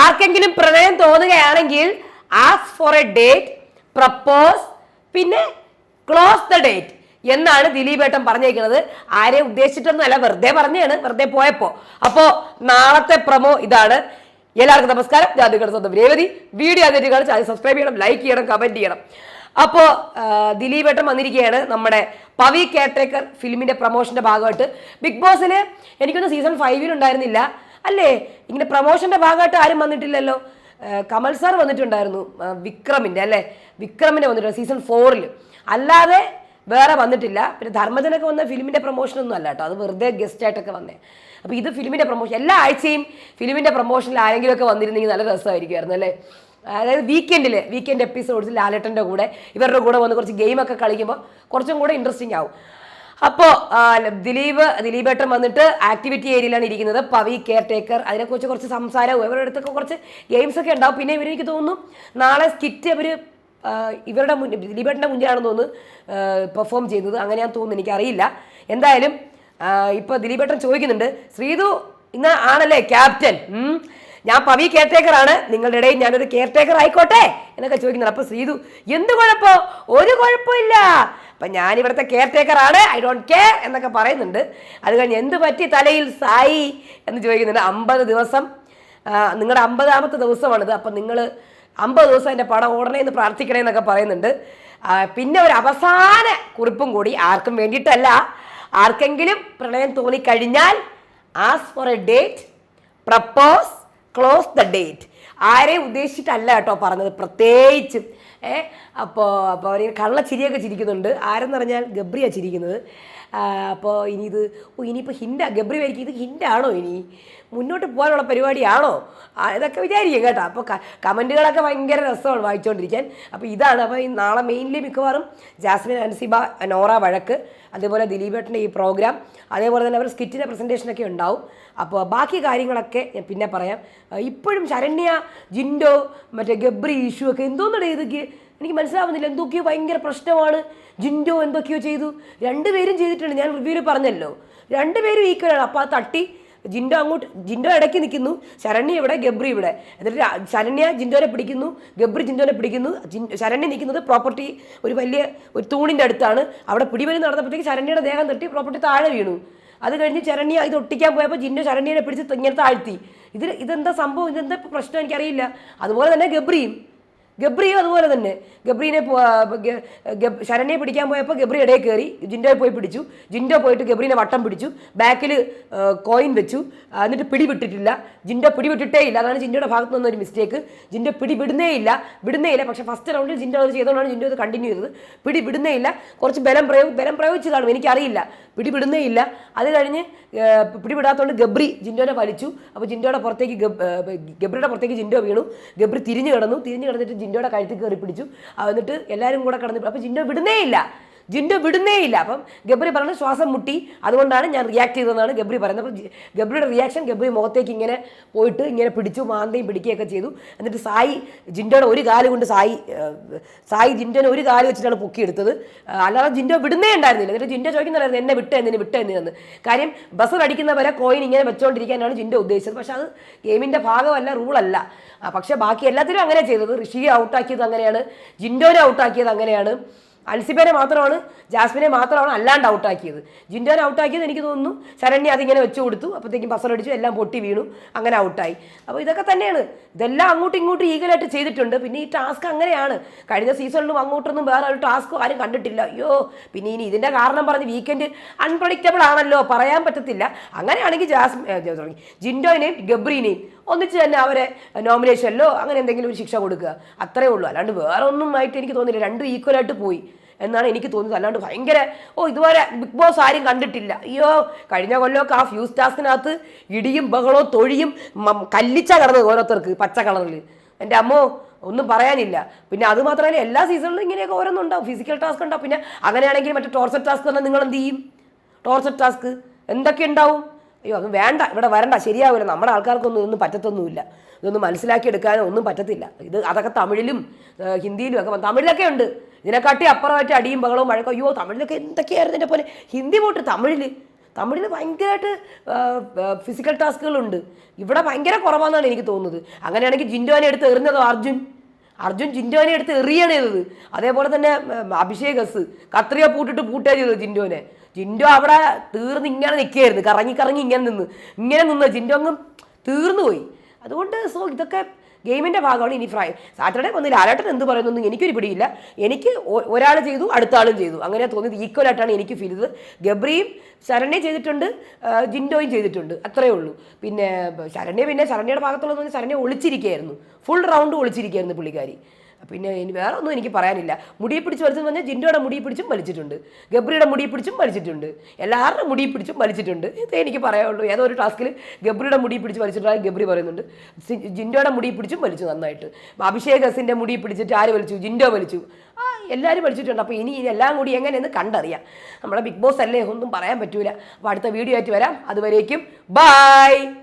ആർക്കെങ്കിലും പ്രണയം തോന്നുകയാണെങ്കിൽ ask for a date propose പിന്നെ ക്ലോസ് ദ ഡേറ്റ് എന്നാണ് ദിലീപേട്ടൻ പറഞ്ഞേക്കുന്നത്. ആരെ ഉദ്ദേശിച്ചിട്ടൊന്നുമല്ല വെറുതെ പറഞ്ഞാണ് വെറുതെ പോയപ്പോ. അപ്പോ നാളത്തെ പ്രമോ ഇതാണ്. എല്ലാവർക്കും നമസ്കാരം. ഞാൻ സ്വന്തം രേവതി. വീഡിയോ ആദ്യമായിട്ട് കാണിച്ച് അത് സബ്സ്ക്രൈബ് ചെയ്യണം ലൈക്ക് ചെയ്യണം കമന്റ് ചെയ്യണം. അപ്പോ ദിലീപേട്ടൻ വന്നിരിക്കുകയാണ് നമ്മുടെ പവി കേട്ടേക്കർ ഫിലിമിന്റെ പ്രൊമോഷന്റെ ഭാഗമായിട്ട്. ബിഗ് ബോസിന് എനിക്കൊന്ന് സീസൺ ഫൈവിൽ ഉണ്ടായിരുന്നില്ല. അല്ലേ? ഇങ്ങനെ പ്രൊമോഷന്റെ ഭാഗമായിട്ട് ആരും വന്നിട്ടില്ലല്ലോ. കമൽ സാർ വന്നിട്ടുണ്ടായിരുന്നു. വിക്രമിന്റെ അല്ലേ? വിക്രമിന്റെ വന്നിട്ടുണ്ട് സീസൺ ഫോറിൽ അല്ലാതെ വേറെ വന്നിട്ടില്ല. പിന്നെ ധർമ്മജനൊക്കെ വന്ന ഫിലിമിന്റെ പ്രൊമോഷൻ ഒന്നും അല്ല കേട്ടോ. അത് വെറുതെ ഗസ്റ്റ് ആയിട്ടൊക്കെ വന്നേ. അപ്പോൾ ഇത് ഫിലിമിന്റെ പ്രൊമോഷൻ എല്ലാ ആഴ്ചയും ഫിലിമിന്റെ പ്രൊമോഷനിൽ ആരെങ്കിലും ഒക്കെ വന്നിരുന്നെങ്കിൽ നല്ല രസമായിരിക്കുമായിരുന്നു അല്ലേ? അതായത് വീക്കെൻഡിൽ വീക്കെൻഡ് എപ്പിസോഡ്സ് ലാലേട്ടന്റെ കൂടെ ഇവരുടെ കൂടെ വന്ന് കുറച്ച് ഗെയിമൊക്കെ കളിക്കുമ്പോൾ കുറച്ചും കൂടെ ഇൻട്രസ്റ്റിംഗ് ആവും. അപ്പോൾ ദിലീപ് ദിലീപേട്ടൻ വന്നിട്ട് ആക്ടിവിറ്റി ഏരിയയിലാണ് ഇരിക്കുന്നത്. പവി കെയർ ടേക്കർ അതിനെക്കുറിച്ച് കുറച്ച് സംസാരവും ഇവരുടെ അടുത്തൊക്കെ കുറച്ച് ഗെയിംസ് ഒക്കെ ഉണ്ടാവും. പിന്നെ ഇവരെനിക്ക് തോന്നുന്നു നാളെ സ്കിറ്റ് അവർ ഇവരുടെ മുന്നിൽ ദിലീപേട്ടന്റെ മുന്നിലാണെന്ന് തോന്നുന്നു പെർഫോം ചെയ്യുന്നത്. അങ്ങനെയാണെന്ന് തോന്നുന്നു എനിക്കറിയില്ല. എന്തായാലും ഇപ്പോൾ ദിലീപേട്ടൻ ചോദിക്കുന്നുണ്ട് ശ്രീതു ഇന്ന് ആണല്ലേ ക്യാപ്റ്റൻ. ഞാൻ പവി കെയർ ടേക്കർ ആണ്. നിങ്ങളുടെ ഇടയിൽ ഞാനൊരു കെയർ ടേക്കർ ആയിക്കോട്ടെ എന്നൊക്കെ ചോദിക്കുന്നുണ്ട്. അപ്പൊ ശ്രീതു എന്ത് കുഴപ്പോ? ഒരു കുഴപ്പമില്ല. അപ്പൊ ഞാൻ ഇവിടുത്തെ കെയർ ടേക്കർ ആണ്. ഐ ഡോണ്ട് കെയർ എന്നൊക്കെ പറയുന്നുണ്ട്. അത് കഴിഞ്ഞ് എന്ത് പറ്റി തലയിൽ സായി? എന്ന് ചോദിക്കുന്നുണ്ട്. അമ്പത് ദിവസം. നിങ്ങളുടെ അമ്പതാമത്തെ ദിവസമാണിത്. അപ്പം നിങ്ങൾ അമ്പത് ദിവസം എന്റെ പടം ഓടണേ എന്ന് പ്രാർത്ഥിക്കണേ എന്നൊക്കെ പറയുന്നുണ്ട്. പിന്നെ ഒരു അവസാന കുറിപ്പും കൂടി ആർക്കും വേണ്ടിയിട്ടല്ല. ആർക്കെങ്കിലും പ്രണയം തോന്നിക്കഴിഞ്ഞാൽ ask for a date propose close the date ആരെയും ഉദ്ദേശിച്ചിട്ടല്ല കേട്ടോ പറഞ്ഞത്. പ്രത്യേകിച്ചും ഏ അപ്പോൾ അപ്പോൾ അവർ കള്ള ചിരിയൊക്കെ ചിരിക്കുന്നുണ്ട്. ആരെന്ന് പറഞ്ഞാൽ ഗബ്രിയാണ് ചിരിക്കുന്നത്. അപ്പോൾ ഇനി ഇത് ഇനിയിപ്പോൾ ഹിൻഡാ ഗബ്രി വരിക്കും ഇത് ഹിൻഡാണോ ഇനി? മുന്നോട്ട് പോകാനുള്ള പരിപാടിയാണോ? ഇതൊക്കെ വിചാരിക്കും കേട്ടോ. അപ്പോൾ കമന്റുകളൊക്കെ ഭയങ്കര രസമാണ് വായിച്ചുകൊണ്ടിരിക്കാൻ അപ്പോൾ ഇതാണ് അപ്പോൾ ഈ നാളെ മെയിൻലി മിക്കവാറും ജാസ്മിൻ അൻസിബ നോറ വഴക്ക് അതേപോലെ ദിലീപേട്ടന്റെ ഈ പ്രോഗ്രാം അതേപോലെ തന്നെ അവർ സ്കിറ്റിന്റെ പ്രസന്റേഷനൊക്കെ ഉണ്ടാവും. അപ്പോൾ ബാക്കി കാര്യങ്ങളൊക്കെ ഞാൻ പിന്നെ പറയാം. ഇപ്പോഴും ശരണ്യ ജിൻഡോ മറ്റേ ഗബ്രി ഇഷ്യൂ ഒക്കെ എന്തോന്നാണ് ഇതൊക്കെ? എനിക്ക് മനസ്സിലാവുന്നില്ല എന്തൊക്കെയോ ഭയങ്കര പ്രശ്നമാണ്. ജിൻഡോ എന്തൊക്കെയോ ചെയ്തു. രണ്ടുപേരും ചെയ്തിട്ടുണ്ട്. ഞാൻ റിവ്യൂവിൽ പറഞ്ഞല്ലോ. രണ്ടുപേരും ഈക്വലാണ്. അപ്പോൾ ആ തട്ടി ജിൻഡോ അങ്ങോട്ട് ജിൻഡോ ഇടയ്ക്ക് നിൽക്കുന്നു. ശരണ്യ ഇവിടെ ഗബ്രി ഇവിടെ. എന്നിട്ട് ശരണ്യ ജിൻഡോനെ പിടിക്കുന്നു. ഗബ്രി ജിൻഡോനെ പിടിക്കുന്നു. ശരണ്യ നിൽക്കുന്നത് പ്രോപ്പർട്ടി ഒരു വലിയ ഒരു തൂണിന്റെ അടുത്താണ്. അവിടെ പിടിവലി നടന്നപ്പോഴത്തേക്ക് ശരണ്യയുടെ ദേഹം തട്ടി പ്രോപ്പർട്ടി താഴെ വീണു. അത് കഴിഞ്ഞ് ശരണ്യ ഇത് ഒട്ടിക്കാൻ പോയപ്പോൾ ജിന്നു ശരണ്യനെ പിടിച്ച് ഇങ്ങനെ താഴ്ത്തി ഇത് ഇതെന്താ സംഭവം? ഇതെന്താ പ്രശ്നം? എനിക്കറിയില്ല. അതുപോലെ തന്നെ ഗബ്രിയും. ഗബ്രിയും അതുപോലെ തന്നെ. ഗബ്രീനെ ശരണ്യെ പിടിക്കാൻ പോയപ്പോൾ ഗബ്രി ഇടയിൽ കയറി ജിൻഡോയെ പോയി പിടിച്ചു. ജിൻഡോ പോയിട്ട് ഗബ്രീനെ വട്ടം പിടിച്ചു. ബാക്കിൽ കോയിൻ വെച്ചു. എന്നിട്ട് പിടിവിട്ടിട്ടില്ല. ജിൻഡോ പിടിവിട്ടിട്ടേ ഇല്ല. അതാണ് ജിൻഡോയുടെ ഭാഗത്ത് നിന്ന് ഒരു മിസ്റ്റേക്ക് ജിൻഡോ പിടി വിടുന്നേ ഇല്ല. വിടുന്നേ ഇല്ല. പക്ഷേ ഫസ്റ്റ് റൗണ്ടിൽ ജിൻഡോ അത് ചെയ്തുകൊണ്ടാണ് ജിൻഡോ അത് കണ്ടിന്യൂ ചെയ്തത്. പിടി വിടുന്നേ ഇല്ല. കുറച്ച് ബലം പ്രയോഗ ബലം പ്രയോഗിച്ച് കാണും എനിക്കറിയില്ല. പിടി വിടുന്നേ ഇല്ല. അത് കഴിഞ്ഞ് പിടിവിടാത്തതുകൊണ്ട് പിടി വിടാത്തതുകൊണ്ട് ഗബ്രി ജിൻഡോനെ വലിച്ചു. അപ്പോൾ ജിൻഡോയുടെ പുറത്തേക്ക് ഗബ്രിയുടെ പുറത്തേക്ക് ജിൻഡോ വീണു. ഗബ്രി തിരിഞ്ഞു കിടന്നു. തിരിഞ്ഞു കിടന്നിട്ട് ജിൻഡോയുടെ കഴുത്തിൽ കയറി പിടിച്ചു എന്നിട്ട് എല്ലാവരും കൂടെ കടന്നു അപ്പോൾ ജിൻഡോ വിടുന്നേ ഇല്ല. ജിൻഡോ വിടുന്നേയില്ല. അപ്പം ഗബ്രി പറഞ്ഞു ശ്വാസം മുട്ടി. അതുകൊണ്ടാണ് ഞാൻ റിയാക്ട് ചെയ്തതെന്നാണ് ഗബ്രി പറയുന്നത്. അപ്പോൾ ഗബ്രിയുടെ റിയാക്ഷൻ ഗബ്രി മുഖത്തേക്ക് ഇങ്ങനെ പോയിട്ട് ഇങ്ങനെ പിടിച്ചു മാന്തയും പിടിക്കുകയൊക്കെ ചെയ്തു. എന്നിട്ട് സായി ജിൻഡോയുടെ ഒരു കാൽ കൊണ്ട് സായി സായി ജിൻഡോനെ ഒരു കാൽ വെച്ചിട്ടാണ് പൊക്കിയെടുത്തത്. അല്ലാതെ ജിൻഡോ വിടുന്നേ ഉണ്ടായിരുന്നില്ല. എന്നിട്ട് ജിൻഡോ ചോദിക്കുന്നുണ്ടായിരുന്നു എന്നെ വിട്ട് എന്തിന് വിട്ട് എന്തിനെന്ന് കാര്യം ബസ് അടിക്കുന്നവരെ കോയിൻ ഇങ്ങനെ വെച്ചുകൊണ്ടിരിക്കാനാണ് ജിൻഡോ ഉദ്ദേശിച്ചത്. പക്ഷെ അത് ഗെയിമിന്റെ ഭാഗമല്ല റൂളല്ല പക്ഷേ ബാക്കി എല്ലാത്തിനും അങ്ങനെ ചെയ്തത്. ഋഷിയെ ഔട്ടാക്കിയത് അങ്ങനെയാണ് ജിൻഡോനെ ഔട്ടാക്കിയത് അങ്ങനെയാണ്. അൽസിബനെ മാത്രമാണ് ജാസ്മിനെ മാത്രമാണ് അല്ലാണ്ട് ഔട്ടാക്കിയത്. ജിൻഡോനെ ഔട്ടാക്കിയത് എനിക്ക് തോന്നുന്നു ശരണ്യ അതിങ്ങനെ വെച്ചു കൊടുത്തു. അപ്പോഴത്തേക്കും ബസറടിച്ചു എല്ലാം പൊട്ടി വീണു. അങ്ങനെ ഔട്ടായി. അപ്പോൾ ഇതൊക്കെ തന്നെയാണ്. ഇതെല്ലാം അങ്ങോട്ടും ഇങ്ങോട്ടും ഈഗലായിട്ട് ചെയ്തിട്ടുണ്ട്. പിന്നെ ഈ ടാസ്ക് അങ്ങനെയാണ്. കഴിഞ്ഞ സീസണിലും അങ്ങോട്ടൊന്നും വേറെ ഒരു ടാസ്കും ആരും കണ്ടിട്ടില്ല. അയ്യോ പിന്നെ ഇനി ഇതിന്റെ കാരണം പറഞ്ഞ് വീക്കെൻഡ് അൺപ്രഡിക്റ്റബിൾ ആണല്ലോ. പറയാൻ പറ്റത്തില്ല. അങ്ങനെയാണെങ്കിൽ ജാസ്മി ഏ, ജോ- sorry, ജിൻഡോനെയും ഗബ്രീനെയും ഒന്നിച്ച് തന്നെ അവരെ നോമിനേഷനിലോ അങ്ങനെ എന്തെങ്കിലും ഒരു ശിക്ഷ കൊടുക്കുക. അത്രേ ഉള്ളൂ. അല്ലാണ്ട് വേറെ ഒന്നും ആയിട്ട് എനിക്ക് തോന്നില്ല രണ്ടും ഈക്വലായിട്ട് പോയി എന്നാണ് എനിക്ക് തോന്നുന്നത്. അല്ലാണ്ട് ഭയങ്കര ഓ ഇതുവരെ ബിഗ് ബോസ് ആരും കണ്ടിട്ടില്ല. അയ്യോ കഴിഞ്ഞ കൊല്ലമൊക്കെ ആ ഫ്യൂസ് ടാസ്കിനകത്ത് ഇടിയും ബഹളോ തൊഴിയും കല്ലിച്ച കടന്നത് ഓരോരുത്തർക്ക് പച്ച കളറിൽ എന്റെ അമ്മോ ഒന്നും പറയാനില്ല. പിന്നെ അത് മാത്രമല്ല എല്ലാ സീസണിലും ഇങ്ങനെയൊക്കെ ഓരോന്നുണ്ടാവും ഫിസിക്കൽ ടാസ്ക് ഉണ്ടാവും. പിന്നെ അങ്ങനെയാണെങ്കിൽ മറ്റേ ടോർച്ചർ ടാസ്ക് തന്നെ നിങ്ങൾ എന്ത് ചെയ്യും? ടോർച്ചർ ടാസ്ക് എന്തൊക്കെ ഉണ്ടാവും? അയ്യോ അത് വേണ്ട. ഇവിടെ വരണ്ട. ശരിയാവില്ല. നമ്മുടെ ആൾക്കാർക്കൊന്നും ഇതൊന്നും പറ്റത്തൊന്നുമില്ല. ഇതൊന്നും മനസ്സിലാക്കിയെടുക്കാനോ ഒന്നും പറ്റത്തില്ല. ഇത് അതൊക്കെ തമിഴിലും ഹിന്ദിയിലും ഒക്കെ തമിഴിലൊക്കെ ഉണ്ട്. ഇതിനെക്കാട്ടി അപ്പുറമായിട്ട് അടിയും ബഹളവും വഴക്കും. അയ്യോ തമിഴിലൊക്കെ എന്തൊക്കെയായിരുന്നു എന്റെ പോലെ? ഹിന്ദി പോട്ട് തമിഴിൽ തമിഴിൽ ഭയങ്കരമായിട്ട് ഫിസിക്കൽ ടാസ്കുകളുണ്ട് ഇവിടെ ഭയങ്കര കുറവാണെന്നാണ് എനിക്ക് തോന്നുന്നത്. അങ്ങനെയാണെങ്കിൽ ജിൻഡോനെ എടുത്ത് എറിഞ്ഞതോ അർജുൻ? അർജുൻ ജിൻഡോനെ എടുത്ത് എറിയാണ് ചെയ്തത്. അതേപോലെ തന്നെ അഭിഷേകസ്. കത്രിക പൂട്ടിട്ട് പൂട്ടേ ചെയ്തത് ജിൻഡോനെ. ജിൻഡോ അവിടെ തീർന്ന് ഇങ്ങനെ നിൽക്കുകയായിരുന്നു. കറങ്ങി കറങ്ങി ഇങ്ങനെ നിന്ന്. ഇങ്ങനെ നിന്ന് ജിൻഡോ അങ്ങ് തീർന്നു പോയി. അതുകൊണ്ട് സോ ഇതൊക്കെ ഗെയിമിന്റെ ഭാഗമാണ് ഇനി ഫ്രൈ. സാറ്റർഡേ വന്ന് ലാലേട്ടൻ എന്ത് പറയുന്നൊന്നും എനിക്കൊരു പിടിയില്ല. എനിക്ക് ഒരാൾ ചെയ്തു അടുത്ത ആളും ചെയ്തു. അങ്ങനെ തോന്നിയത്. ഈക്വൽ ആയിട്ടാണ് എനിക്ക് ഫീൽ ചെയ്തത്. ഗബ്രിയും ശരണ്യ ചെയ്തിട്ടുണ്ട്. ജിൻഡോയും ചെയ്തിട്ടുണ്ട്. അത്രയേ ഉള്ളൂ. പിന്നെ ശരണ്യ പിന്നെ ശരണ്യയുടെ ഭാഗത്തുള്ളതെന്ന് പറഞ്ഞാൽ ശരണ്യ ഒളിച്ചിരിക്കുകയായിരുന്നു. ഫുൾ റൗണ്ട് ഒളിച്ചിരിക്കുകയായിരുന്നു പുള്ളിക്കാരി. പിന്നെ ഇനി വേറെ ഒന്നും എനിക്ക് പറയാനില്ല. മുടിയെ പിടിച്ച് വലിച്ചെന്ന് പറഞ്ഞാൽ ജിൻഡോയുടെ മുടിയെ പിടിച്ചും വലിച്ചിട്ടുണ്ട്. ഗബ്രിയുടെ മുടിയെ പിടിച്ചും വലിച്ചിട്ടുണ്ട്. എല്ലാവരുടെ മുടിയെ പിടിച്ചും വലിച്ചിട്ടുണ്ട്. ഇതേ എനിക്ക് പറയാനുള്ളൂ. ഏതോ ഒരു ടാസ്കിൽ ഗബ്രിയുടെ മുടി പിടിച്ച് വലിച്ചിട്ടുണ്ടായി ഗബ്രി പറയുന്നുണ്ട്. ജിൻഡോയുടെ മുടി പിടിച്ചും വലിച്ചു നന്നായിട്ട്. അഭിഷേക് ഹസിന്റെ മുടി പിടിച്ചിട്ട് ആര് വലിച്ചു? ജിൻഡോ വലിച്ചു. ആ എല്ലാവരും വലിച്ചിട്ടുണ്ട്. അപ്പോൾ ഇനി എല്ലാം കൂടി എങ്ങനെയെന്ന് കണ്ടറിയാം. നമ്മുടെ ബിഗ് ബോസ് അല്ലേ? ഒന്നും പറയാൻ പറ്റൂല. അപ്പോൾ അടുത്ത വീഡിയോ ആയിട്ട് വരാം. അതുവരേക്കും ബൈ!